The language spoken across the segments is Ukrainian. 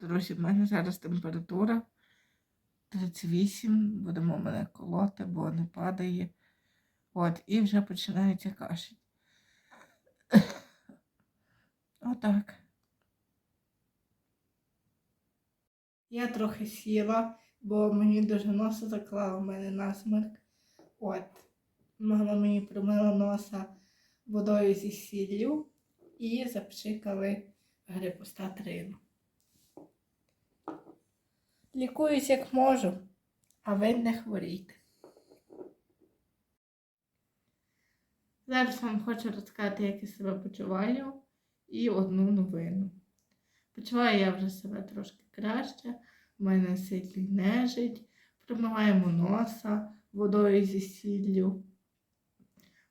Друзі, в мене зараз температура 38, будемо мене колоти, бо не падає. От, і вже починається кашель. Отак. Я трохи сіла, бо мені дуже носа заклала, в мене насмерк. От. Мама мені промила носа водою зі сіллю і запшикали грипостатрину. Лікуюсь як можу, а ви не хворійте. Зараз вам хочу розказати, як я себе почуваю, і одну новину. Почуваю я вже себе трошки краще, в мене сильний нежить, промиваємо носа водою зі сіллю.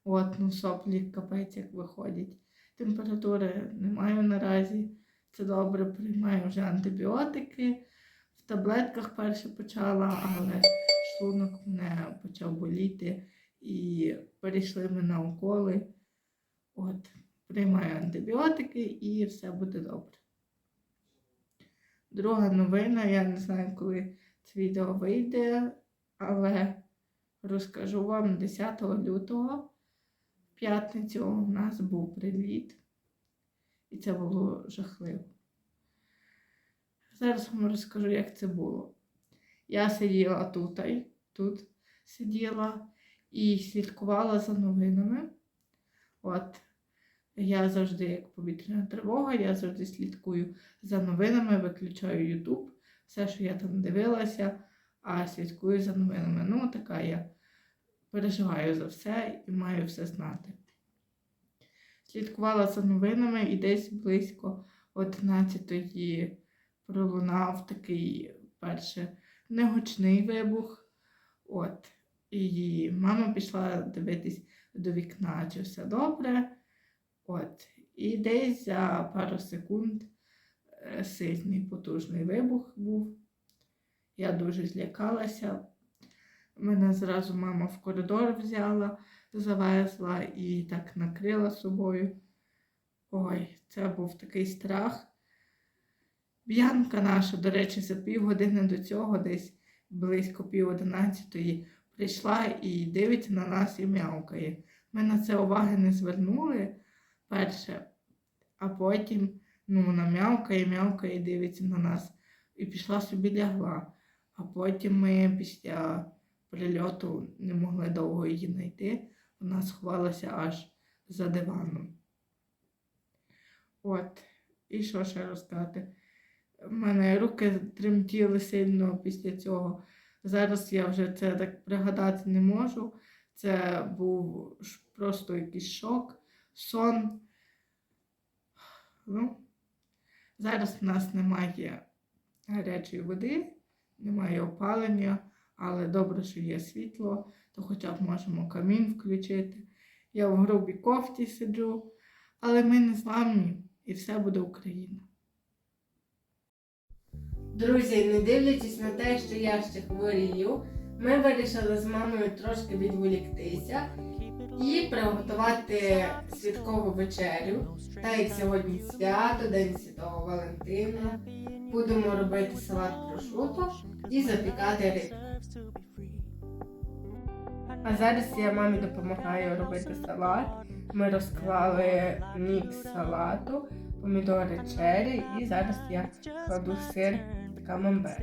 От, ну соплі капець як виходять. Температури не маю наразі. Це добре, приймаю вже антибіотики. В таблетках перше почала, але шлунок мене почав боліти і перейшли ми на уколи. От, приймаю антибіотики і все буде добре. Друга новина, я не знаю, коли це відео вийде, але розкажу вам 10 лютого в п'ятницю у нас був приліт, і це було жахливо. Зараз вам розкажу, як це було. Я сиділа тут, тут сиділа і слідкувала за новинами. От я завжди, як повітряна тривога, я завжди слідкую за новинами, виключаю YouTube, все, що я там дивилася, а слідкую за новинами. Ну, така я переживаю за все і маю все знати. Слідкувала за новинами і десь близько 11-ї пролунав такий перше негучний вибух. От. І мама пішла дивитись до вікна, чи все добре. От. І десь за пару секунд е, сильний потужний вибух був. Я дуже злякалася. Мене зразу мама в коридор взяла, завезла і так накрила собою. Ой, це був такий страх. Б'янка наша, до речі, за півгодини до цього, десь близько пів одинадцятої, прийшла і дивиться на нас і м'явкає. Ми на це уваги не звернули перше, а потім ну, вона м'явкає, м'явкає, дивиться на нас і пішла собі лягла. А потім ми після прильоту не могли довго її знайти. Вона сховалася аж за диваном. От, і що ще розказати? У мене руки тремтіли сильно після цього. Зараз я вже це так пригадати не можу. Це був просто якийсь шок, сон. Ну, зараз в нас немає гарячої води, немає опалення, але добре, що є світло, то хоча б можемо камін включити. Я в грубій кофті сиджу, але ми не зламні і все буде Україна. Друзі, не дивлячись на те, що я ще хворію, ми вирішили з мамою трошки відволіктися і приготувати святкову вечерю. Та як сьогодні свято, День Святого Валентина. Будемо робити салат прошуто і запікати рибу. А зараз я мамі допомагаю робити салат. Ми розклали мікс салату, помідори чері і зараз я кладу сир камамбер.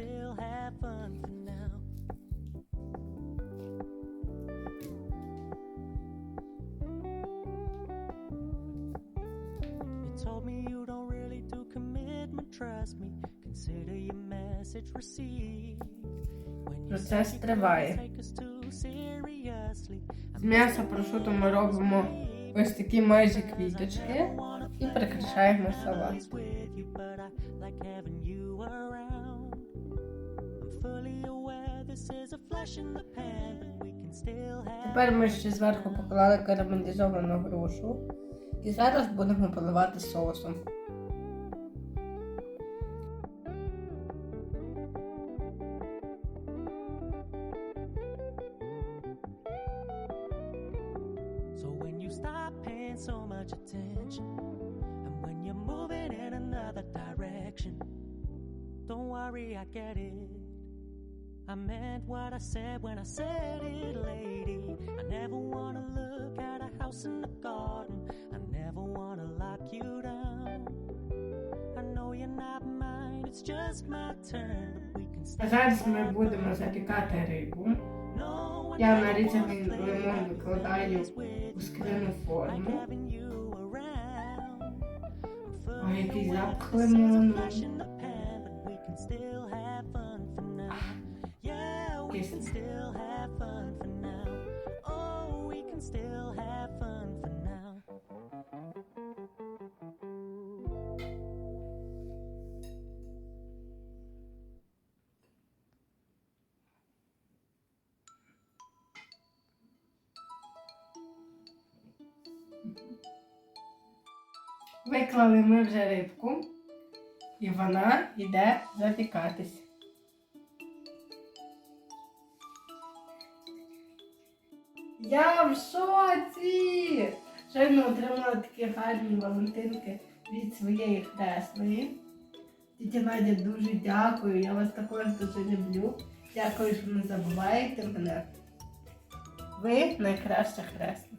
Told me you don't really do commitment, trust me. Consider your message received. When you Процес триває. З м'яса прошуту ми робимо ось такі майже квіточки і прикрашаємо салат. Тепер ми ще зверху поклали карамелізовану грушу і зараз будемо поливати соусом. So when you stop paying so much attention, and when you're moving in another direction, Don't worry, I get it. I meant what I said when I said it, lady. I never wanna look at a house in the garden. I never wanna lock you down. I know you're not mine, it's just my turn. But we can А stay зараз ми будемо запікати рибу. No one Я ever нарізаний wants лимон playing викладаю with у you. скляну Like форму. having you around. I'm Ой, який fully aware запах this is a лимону. Still have fun for now. Oh, we can still have fun for now. Виклали ми вже рибку, і вона йде запікатись. Я в шоці! Щойно отримала такі гарні валентинки від своєї хресної. Тітя Надя, дуже дякую. Я вас також дуже люблю. Дякую, що не забуваєте мене. Ви найкраща хресна.